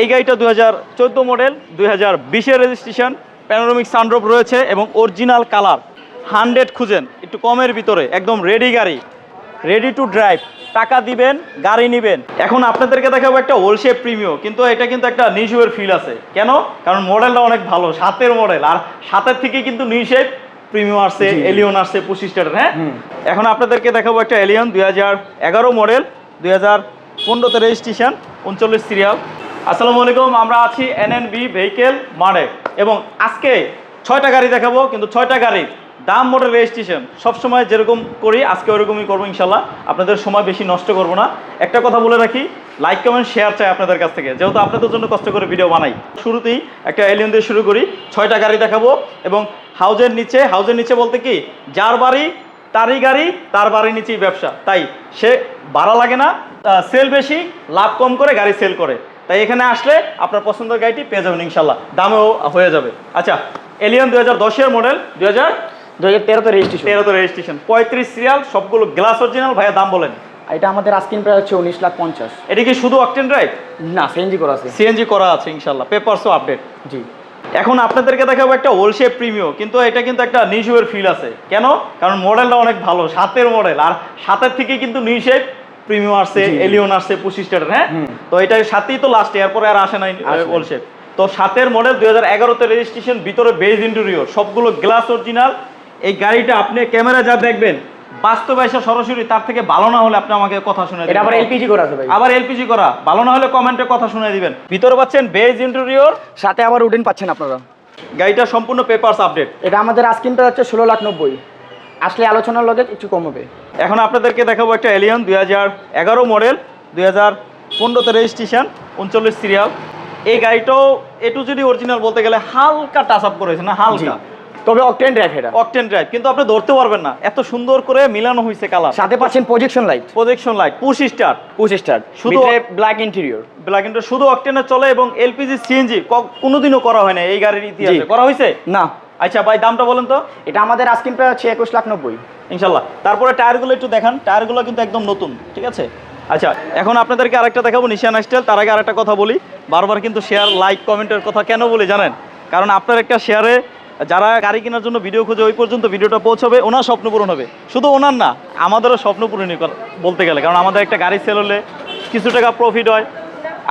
এই গাড়িটা দু হাজার চোদ্দ মডেল দুই হাজার বিশের রেজিস্ট্রেশন প্যানোরামিক সানড্রপ রয়েছে এবং অরিজিনাল কালার হান্ড্রেড খুঁজেন একটু কমের ভিতরে একদম রেডি গাড়ি রেডি টু ড্রাইভ টাকা দিবেন গাড়ি নেবেন। এখন আপনাদেরকে দেখাবো একটা ওলশেপ প্রিমিও কিন্তু এটা কিন্তু একটা নিউশেপের ফিল আছে। কেন? কারণ মডেলটা অনেক ভালো সাতের মডেল আর সাতের থেকে কিন্তু নিউশেপ প্রিমিও আসছে এলিয়ন আসছে পঁচিশ স্টারের হ্যাঁ? এখন আপনাদেরকে দেখাবো একটা এলিয়ন দুই হাজার এগারো মডেল দুই হাজার পনেরোতে রেজিস্ট্রেশন উনচল্লিশ সিরিয়াল আসসালামু আলাইকুম, আমরা আছি এনএনবি ভেহিকেল মার্টে এবং আজকে ছয়টা গাড়ি দেখাবো, কিন্তু ছয়টা গাড়ি দাম মডেল রেজিস্ট্রেশন সবসময় যেরকম করি, আজকে ওরকমই করব ইনশাল্লাহ। আপনাদের সময় বেশি নষ্ট করব না। একটা কথা বলে রাখি লাইক কমেন্ট শেয়ার চাই আপনাদের কাছ থেকে। যেহেতু আপনাদের জন্য কষ্ট করে ভিডিও বানাই, শুরুতেই একটা এলিয়ন দিয়ে শুরু করি, ছয়টা গাড়ি দেখাবো এবং হাউজের নিচে হাউজের নিচে বলতে কি, যার বাড়ি তারই গাড়ি, তার বাড়ির নিচেই ব্যবসা। তাই সে ভাড়া লাগে না সেল বেশি, লাভ কম করে গাড়ি সেল করে। তাই এখানে আসলে আপনার পছন্দের গাড়িটি পেয়ে যাবেন ইনশাল্লাহ দামেও হয়ে যাবে। আচ্ছা এলিয়ন দু হাজার দশের মডেল দু হাজার দু হাজার তেরোতে রেজিস্ট্রেশন তেরোতে রেজিস্ট্রেশন পঁয়ত্রিশ সিরিয়াল সবগুলো গ্লাস অরিজিনাল ভাইয়া দাম বলেন। এটা আমাদের আস্কিন প্রায় হচ্ছে উনিশ লাখ পঞ্চাশ। এটা কি শুধু অকটেন ড্রাইভ না সিএনজি করা আছে। সিএনজি করা আছে ইনশাল্লাহ পেপারসও আপডেট জি। এখন আপনাদেরকে দেখাবো একটা ওলশেপ প্রিমিও কিন্তু এটা কিন্তু একটা নিউশেপের ফিল আছে। কেন? কারণ মডেলটা অনেক ভালো সাতের মডেল আর সাতের থেকে কিন্তু নিউশেপ প্রিমিও আসছে। এলিয়ন আসছে পঁচিশ হ্যাঁ? তো এটা সাতেই তো লাস্ট এরপরে আর আসে নাই। ওলশেপ তো সাতের মডেল দুই হাজার এগারোতে রেজিস্ট্রেশন ভিতরে বেজ ইন্টেরিয়র সবগুলো গ্লাস অরিজিনাল এই গাড়িটা আপনি ক্যামেরা যা দেখবেন বাস্তবে এসে সরাসরি তার থেকে ভালো না হলে আপনি আমাকে কথা শুনে এটা আবার এলপিজি করা আছে ভাই। আবার এলপিজি করা ভালো না হলে কমেন্টে কথা শুনে দিবেন। ভিতরে পাচ্ছেন বেজ ইন্টেরিয়র সাথে আবার উডেন পাচ্ছেন আপনারা। গাড়িটা সম্পূর্ণ পেপারস আপডেট এটা আমাদের প্রায় হচ্ছে ষোলো লাখ নব্বই। আসলে আলোচনার লগে একটু কম হবে। এখন আপনাদেরকে দেখাবো একটা এলিয়ন দুই হাজার এগারো মডেল দুই হাজার পনেরোতে রেজিস্ট্রেশন উনচল্লিশ সিরিয়াল এই গাড়িটাও এ টু যদি অরিজিনাল বলতে গেলে হালকা টাচ আপ করেছে না হালকা। তবে অকটেন ড্রাইভ এটা। অকটেন ড্রাইভ কিন্তু আপনি ধরতে পারবেন না। এত সুন্দর করে মিলানো হয়েছে কালার সাথে পাচ্ছেন projection light projection light push start push start শুধু- ব্ল্যাক ইন্টেরিয়র ব্ল্যাক এন্ড শুধু অকটেনে চলে এবং এলপিজি সিএনজি কোনোদিনও করা হয় না এই গাড়ির ইতিহাসে। করা হয়েছে? না। আচ্ছা ভাই দামটা বলেন তো। এটা আমাদের আস্কিন প্রায় হচ্ছে একুশ লাখ নব্বই। ইনশাল্লাহ। তারপরে টায়ারগুলো একটু দেখান। টায়ারগুলো কিন্তু একদম নতুন ঠিক আছে? আচ্ছা এখন আপনাদেরকে আরেকটা দেখাবো নিশান স্টাইল তার আগে আরেকটা কথা বলি। বারবার কিন্তু শেয়ার লাইক কমেন্টের কথা কেন বলি জানেন? কারণ আপনার একটা শেয়ারে যারা গাড়ি কেনার জন্য ভিডিও খুঁজে ওই পর্যন্ত ভিডিওটা পৌঁছবে ওনার স্বপ্ন পূরণ হবে। শুধু ওনার না আমাদেরও স্বপ্ন পূরণই বলতে গেলে। কারণ আমাদের একটা গাড়ি সেল হলে কিছু টাকা প্রফিট হয়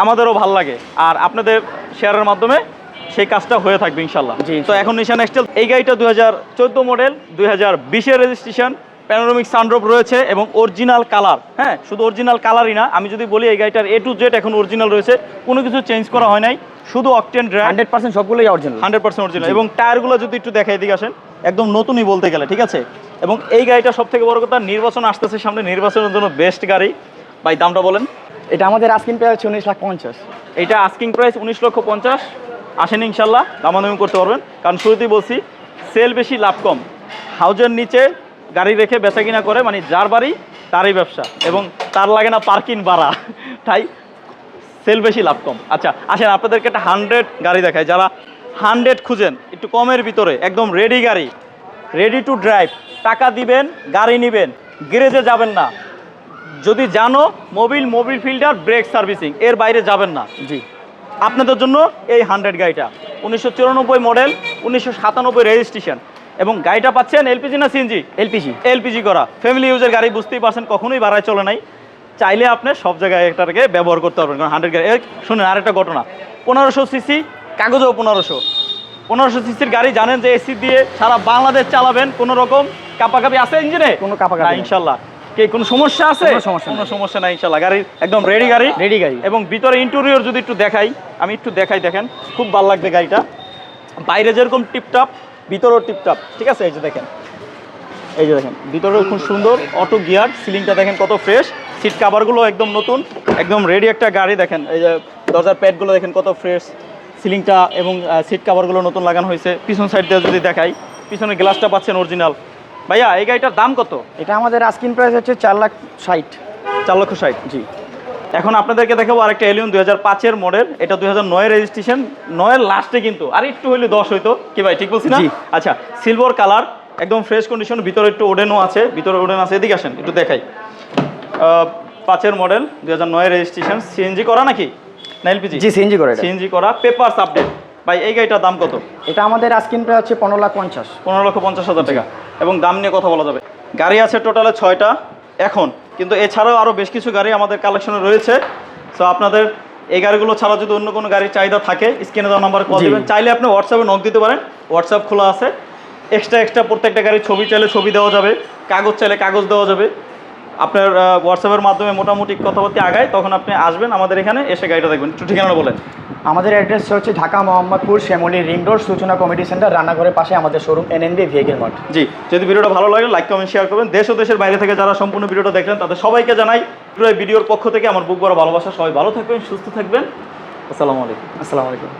আমাদেরও ভালো লাগে। আর আপনাদের শেয়ারের মাধ্যমে সেই কাজটা হয়ে থাকবে ইনশাল্লাহ জি, তো এখন নিশান এক্সটেল এই গাড়িটা দুই হাজার চোদ্দ মডেল দুই হাজার বিশের রেজিস্ট্রেশন প্যানোরামিক সানড্রপ রয়েছে এবং অরিজিনাল কালার হ্যাঁ শুধু অরিজিনাল কালারই না আমি যদি বলি এই গাড়িটার এ টু জেড এখন অরিজিনাল রয়েছে কোনো কিছু চেঞ্জ করা হয় নাই শুধু অকটেন ড্রাইভ হান্ড্রেড পার্সেন্ট সবগুলোই অরিজিনাল হান্ড্রেড পার্সেন্ট অরিজিনাল এবং টায়ারগুলো যদি একটু দেখাই দিকে আসেন একদম নতুনই বলতে গেলে ঠিক আছে? এবং এই গাড়িটা সব থেকে বড় কথা নির্বাচন আসতেছে সামনে নির্বাচনের জন্য বেস্ট গাড়ি। ভাই দামটা বলেন। এটা আমাদের আস্কিন প্রায় হচ্ছে উনিশ লাখ পঞ্চাশ। এটা আস্কিং প্রাইস উনিশ লক্ষ পঞ্চাশ। আসেন ইনশাল্লাহ, দামাদামি করতে পারবেন। কারণ শুরুতেই বলছি সেল বেশি, লাভ কম। হাউজের নিচে গাড়ি রেখে বেচা কিনা করে মানে যার বাড়ি, তারই ব্যবসা। এবং তার লাগে না পার্কিং ভাড়া। তাই সেল বেশি, লাভ কম। আচ্ছা আসেন, আপনাদেরকে একটা হান্ড্রেড গাড়ি দেখায় যারা হান্ড্রেড খুঁজেন, একটু কমের ভিতরে, একদম রেডি গাড়ি রেডি টু ড্রাইভ টাকা দিবেন, গাড়ি নেবেন গ্যারেজে যাবেন না। যদি জানো mobil mobil filter brake servicing এর বাইরে যাবেন না। জি। আপনাদের জন্য এই হান্ড্রেড গাড়িটা। উনিশশো চুরানব্বই মডেল উনিশশো সাতানব্বই রেজিস্ট্রেশন। এবং গাড়িটা পাচ্ছেন এলপিজি না সিএনজি? এলপিজি। এলপিজি করা। ফ্যামিলি ইউজের গাড়ি বুঝতেই পারছেন কখনোই বাড়ায় চলে নাই। চাইলে আপনি সব জায়গায় একটাকে ব্যবহার করতে পারবেন কারণ হান্ড্রেড গাড়ি শুনুন আরেকটা ঘটনা। পনেরোশো সিসি কাগজেও পনেরোশো। পনেরোশো সিসির গাড়ি জানেন যে এসি দিয়ে সারা বাংলাদেশ চালাবেন কোনো রকম কাপাকাপি আছে ইঞ্জিনে? কোনো কাপাকাপি ইনশাল্লাহ। কে কোনো সমস্যা আছে? কোনো সমস্যা কোনো সমস্যা নাই ইনশাল্লাহ গাড়ি একদম রেডি গাড়ি। রেডি গাড়ি। এবং ভিতরে ইন্টেরিয়র যদি একটু দেখাই আমি একটু দেখাই দেখেন খুব ভালো লাগবে গাড়িটা। বাইরে যেরকম টিপটপ ভিতরেও টিপটপ ঠিক আছে? এই যে দেখেন। এই যে দেখেন ভিতরেও খুব সুন্দর অটো গিয়ার সিলিংটা দেখেন কত ফ্রেশ সিট কাভারগুলো একদম নতুন একদম রেডি একটা গাড়ি দেখেন। এই যে দরজার প্যাডগুলো দেখেন কত ফ্রেশ সিলিংটা এবং সিট কাভারগুলো নতুন লাগানো হয়েছে। পিছন সাইড দিয়ে যদি দেখাই পিছনের গ্লাসটা পাচ্ছেন অরিজিনাল ভাইয়া এই গাড়িটার দাম কত? এটা আমাদের আস্কিন প্রাইস হচ্ছে চার লাখ ষাট। চার লক্ষ ষাট জি। এখন আপনাদেরকে দেখাবো আরেকটা এলিয়ন দুই হাজার পাঁচের মডেল এটা দুই হাজার নয়ের রেজিস্ট্রেশন নয়ের লাস্টে কিন্তু আর একটু হইলে দশ হইতো। কি ভাই ঠিক বলছি না। আচ্ছা সিলভার কালার একদম ফ্রেশ কন্ডিশন ভিতরে একটু ওডেনও আছে। ভিতরে ওডেন আছে এদিকে আসেন একটু দেখাই। পাঁচের মডেল দুই হাজার নয়ের রেজিস্ট্রেশন সিএনজি করা নাকি? না এলপিজি জি সিএনজি করা সিএনজি করা পেপারস আপডেট ভাই এই গাড়িটার দাম কত? এটা আমাদের আস্কিন প্রায় হচ্ছে পনেরো লাখ পঞ্চাশ। পনেরো লক্ষ পঞ্চাশ হাজার টাকা। এবং দাম নিয়ে কথা বলা যাবে। গাড়ি আছে টোটালে ছয়টা এখন। কিন্তু এছাড়াও আরও বেশ কিছু গাড়ি আমাদের কালেকশনে রয়েছে। সো আপনাদের এই গাড়িগুলো ছাড়া যদি অন্য কোনো গাড়ির চাহিদা থাকে স্ক্রিনে দেওয়া নাম্বার কল দেবেন। চাইলে আপনি হোয়াটসঅ্যাপে নক দিতে পারেন। হোয়াটসঅ্যাপ খোলা আছে। এক্সট্রা এক্সট্রা প্রত্যেকটা গাড়ির ছবি চাইলে ছবি দেওয়া যাবে। কাগজ চাইলে কাগজ দেওয়া যাবে। আপনার হোয়াটসঅ্যাপের মাধ্যমে মোটামুটি কথাবার্তা আগায় তখন আপনি আসবেন আমাদের এখানে এসে গাড়িটা দেখবেন। একটু ঠিকানা বলেন। আমাদের অ্যাড্রেস হচ্ছে Dhaka Mohammadpur Shyamoli ring road Suchona committee centre রান্নাঘরের পাশে আমাদের শোরুম এনএনবি ভেহিকেল মার্ট জি যদি ভিডিওটা ভালো লাগে লাইক কমেন্ট শেয়ার করবেন। দেশ ও দেশের বাইরে থেকে যারা সম্পূর্ণ ভিডিওটা দেখলেন তাদের সবাইকে জানাই ভিডিওর পক্ষ থেকে আমার বুক বড় ভালোবাসা। সবাই ভালো থাকবেন সুস্থ থাকবেন। আসসালামু আলাইকুম। আসসালামু আলাইকুম।